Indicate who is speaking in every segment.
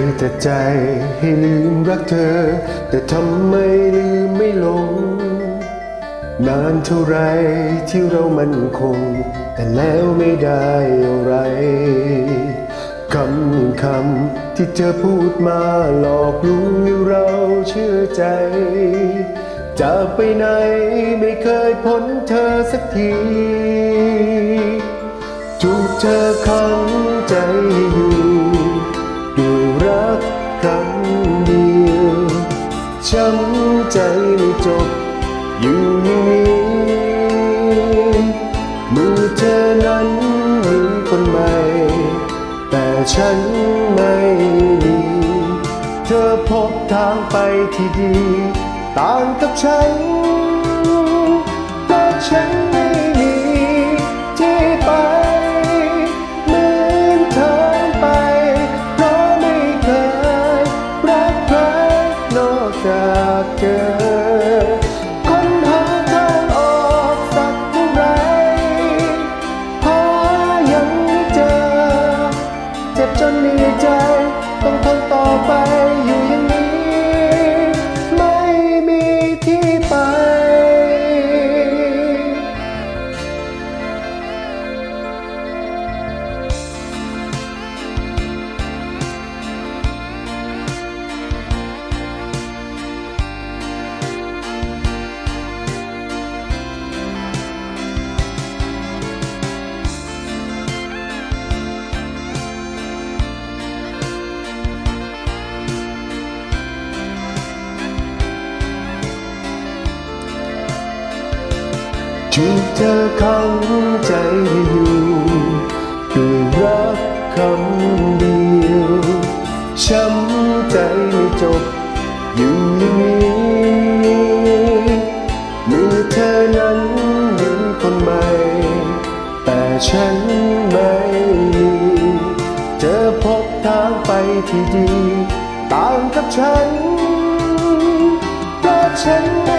Speaker 1: ยแต่ใจให้ลืมรักเธอ แต่ทำไมลืมไม่ลง นานเท่าไรที่เรามันคง แต่แล้วไม่ได้อะไรคำนึ่งคำที่เธอพูดมาหลอกลวงให้เราเชื่อใจจะไปไหนไม่เคยพ้นเธอสักที ถูกเธอขังใจ เดียวช้ำใจไม่จบอยู่อย่างนี้มือเธอนั้นมีคนใหม่ แต่ฉันไม่มีเธอพบทางไปที่ดี ต่างกับฉัน แต่ฉันไม่ ถูกเธอขังใจให้อยู่ด้วยรักคำเดียวช้ำใจไม่จบอยู่อย่างนี้เมื่อเธอนั้นมีคนใหม่ แต่ฉันไม่มีเธอพบทางไปที่ดี ต่างกับฉันเพราะฉันไม่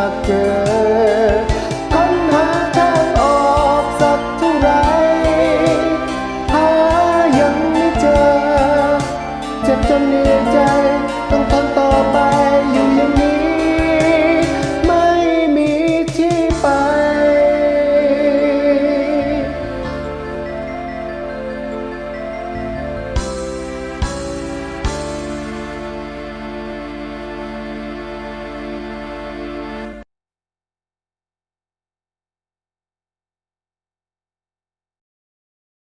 Speaker 1: dark girl.